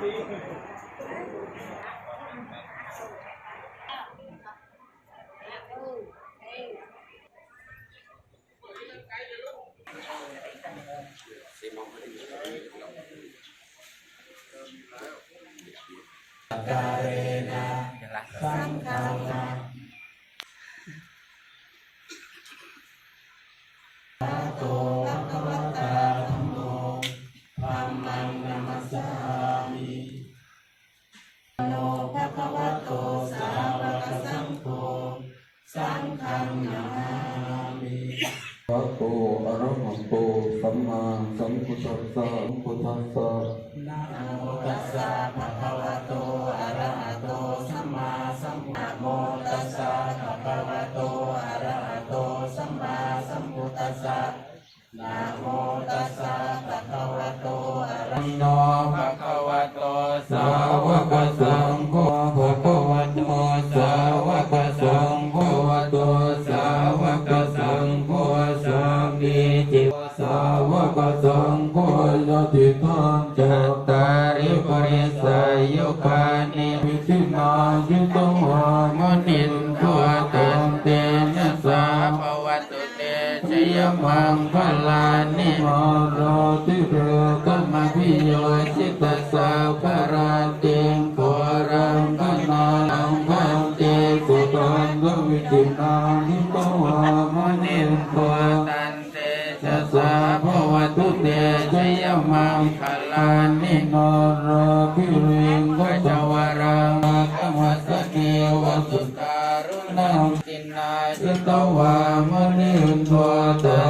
พ นะโมตัสสะภะคะวะโตอะระหะโตภะคะวะโตสาวกสังโฆภะคะวะโตสาวกสังโฆโตสาวกสังโฆสังมีจิตสาวกสังโฆยติทังจัตตาริปริสายุคานิวิสินายุตวามนิน มังคลานิมาราติเรกัมพิโยจิตสาภราติงโครังคนาลังพันเตสุตังกวิจินานิตวามนินทัวตันเตชะสาภวตุเตชยมังคลานิโนารคิริงขจวรังกัมัสเกวสุตารุณังตินาจิตวา ทัวตันเต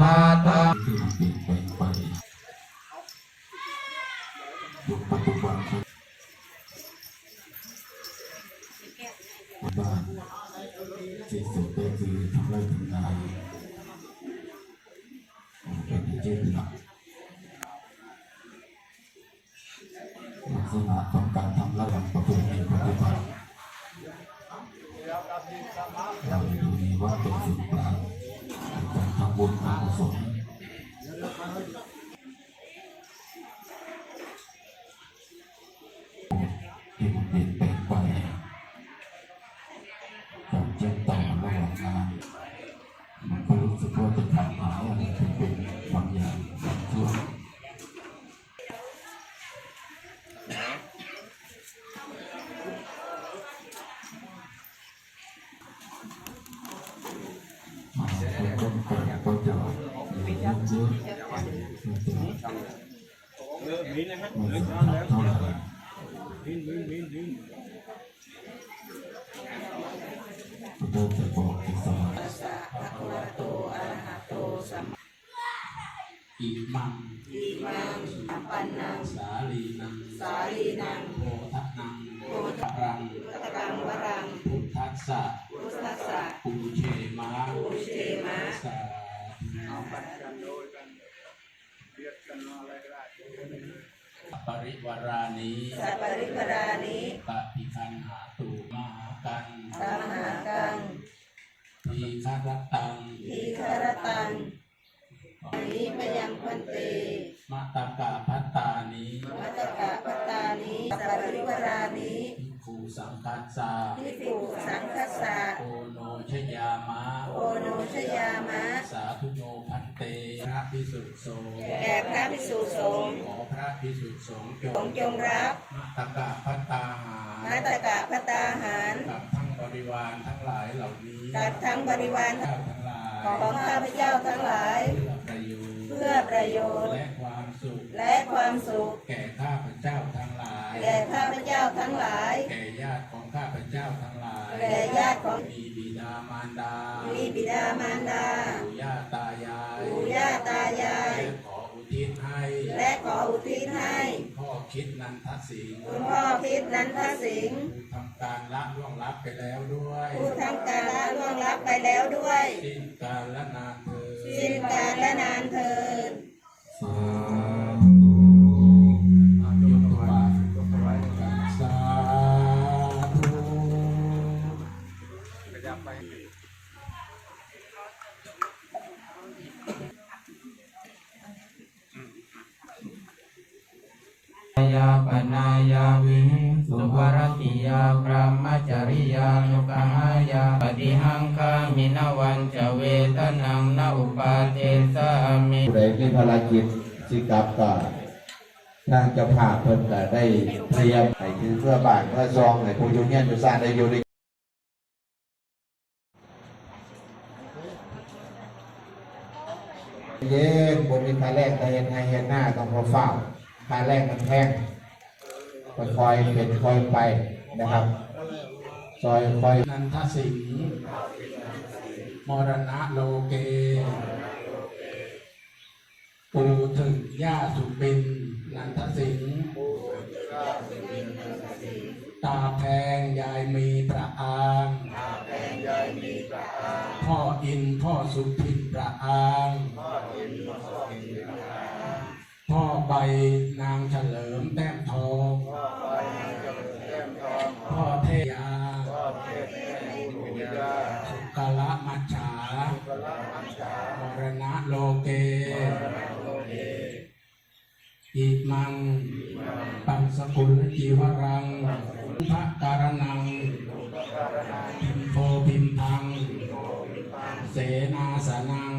ปยิทาที่มันเปลี่ยนแปลงไปยุคปัจจุบันบ้านที่สุดก็คือทำไรทำนาเป็นอาชีพหลักลักษณะของการทำไร่ทำประเพณีปฏิบัติเราดูนี้ว่าเป็นสิ่ง บุญทำกุศล อิมังอิมังอัปปนัง สาลีนัง สาลีนังโพธนังโพธรังตะกังวรัง พุทธัสสะพุทธัสสะปูเชมาปูเชมะสาป ริวารานิสัปปริปรานิปะพิคันหาตุมหากันตามหากังทีฆารตังทีคารตังนิมยังพันเตมัตตกะพัตตานิมัตตกะปตานิสัปปริปรานิภิกขุสังคัสสะทิปุสังคัสสะโอโนชยามะโอโนชยามะ สาธุโยพันเตพระพิสุทธิ์สงฆ์แก่พระภิกษุสงฆ์ขอพ ระพิสุทธิ์สงฆ์จของงจงรับมัตตกะพัตตาหารมัตตกะปตาหารกับทั้งบริวารทั้งหลายเหล่านี้กับทั้งบริวารเจ้าทั้งหลายของข้าพเจ้าทั้งหลายเพื่อประโยชน์เพื่อประโยชน์และความสุขและความสุข แก่ข้าพเจ้าทั้งหลายแก่แก่ข้าพเจ้าทั้งหลาย แก่ญาติของข้าพเจ้าทั้งหลาย แก่ญาติของมีบิดามารดามีบิดามารดาปู่ย่าตายายปู่ย่าตายาย คิดนันทสิงห์คุณพ่อคิดนันทสิงห์ผู้ทำการละล่วงลับไปแล้วด้วยผู้ทำการละล่วงลับไปแล้วด้วย สิ้นการละนานเธอญสิ้นกาลและนานเทินสาธุย ปนายาวิสุวรติยาพรหมจริยานุกหายาปฏิหังคามินวันจเวทนังนอุปาเทสามิผู้ใดมีภารกิจสิกับก็ทางจ้าภาเพิ่นก็ได้เตรียมให้คือเพื่อบานเพื่อซองให้ผู้อยู่เฮียนอยู่ซ่านได้อยู่ด้วยเย็นบนมีคาแรกแต่เห็นให้เห็นหน้าต้องพอเฝ้าคาแรกมันแพง ค่อยๆเป็นค่อยไปนะครับซอยคอยนันทสิงห์มรณะโลเก ปูถึงย่าสุ สุกละมัจฉามรณะโลเก อิมัง ปังสกุลจีวรังพระการนังพิมโพพิมพัง เสนาสนัง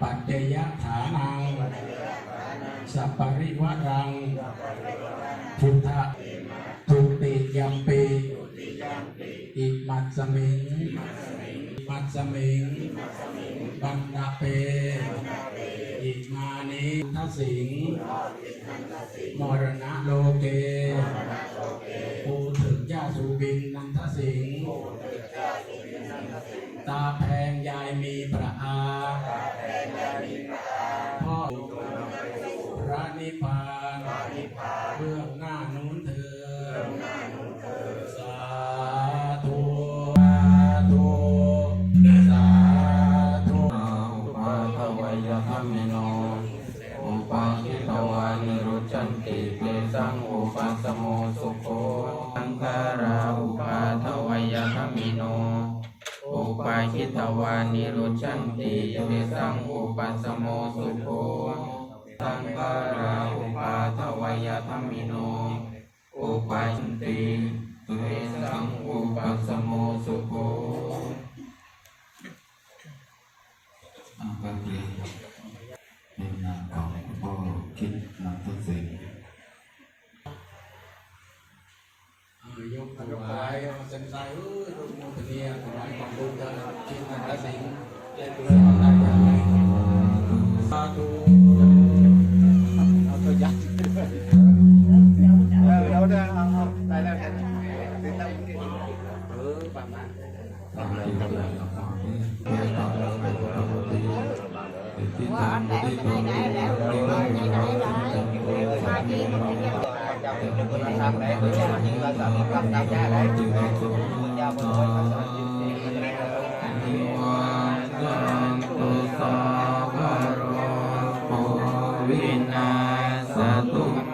ปัจเจยฐานัง สัปริวรังพุทธทุติยัมป มิงมัตสมิง บันาเป อิมานิทัสสิง มรณะโลเกปูถึงยาสุบินนันทสิง ตาแพงยายมีประอา สังอุปัสสโมสุโคสังขาราอุปาทวยธรรมิโน อุปาทิตวานิรุจันติเตสังอุปัสสโมสุโคสังขาราอุปาทวยธรรมิโน อุปาทิติเตสังอุปัสสโมสุโคอาภารียนเป็นนามของพ่อคิด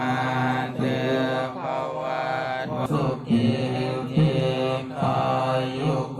มาเตภวัตสุขีทีขายุโก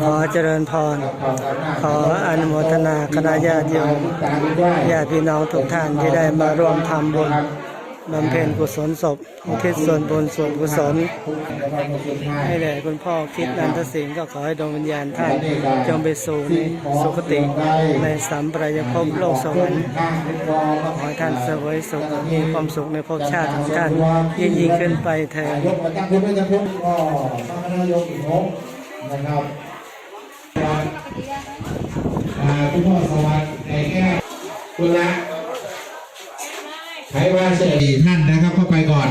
ขอเจริญพร ขออนุโมทนาคณะญาติโยมญาติพี่น้องทุกท่านที่ได้มาร่วมทำบุญ บำเพ็ญกุศลศพอุทิศส่วนบุญส่วนกุศล ให้แด่คุณพ่อคิดนันทสิงก็ขอให้ดวงวิญญาณท่านจงไปสู่ในสุคติ ในสัมปรายภพโลกสวรรค์ขอให้ท่านเสวยสุขมีความสุขในภพชาติของท่านยิ่งยิ่งขึ้นไปเถิดยกมานะครับคุณพ่อสวัสดิ์ในแก้วคุณละ ใครว่าเสียดีท่านนะครับเข้าไปก่อน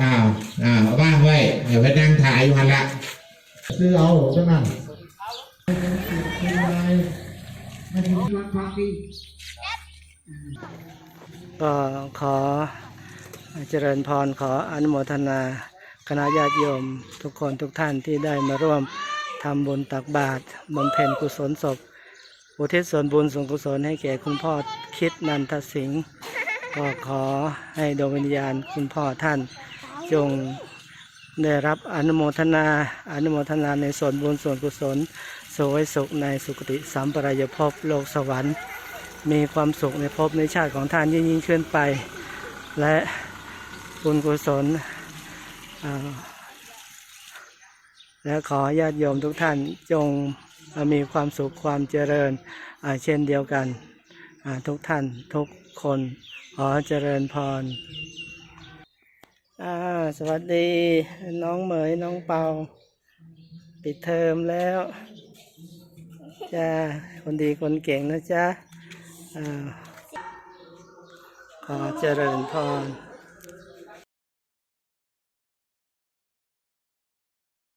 อ้าวอ้าวว่างไว้เดี๋ยวไปนั่งถ่ายอยู่หันละซื้อเอาใช่ไหมก็ขอเจริญพรขออนุโมทนาคณะญาติโยมทุกคนทุกท่านที่ได้มาร่วมทำบุญตักบาตรบำเพ็ญกุศลศพ อุทิศส่วนบุญส่วนกุศลให้แก่คุณพ่อคิดนันทสิงห์ก็ขอให้ดวงวิญญาณคุณพ่อท่านจงได้รับอนุโมทนาอนุโมทนาในส่วนบุญส่วนกุศลสวยสุขในสุคติสัมปรายภพโลกสวรรค์ มีความสุขในภพในชาติของท่านยิ่งยิ่งขึ้นไป และบุญกุศลและขอญาติโยมทุกท่านจง มีความสุขความเจริญเช่นเดียวกันทุกท่านทุกคนขอเจริญพรสวัสดีน้องเหมยน้องเปา ปิดเทอมแล้วจ้าคนดีคนเก่งนะจ๊ะอ่าขอเจริญพร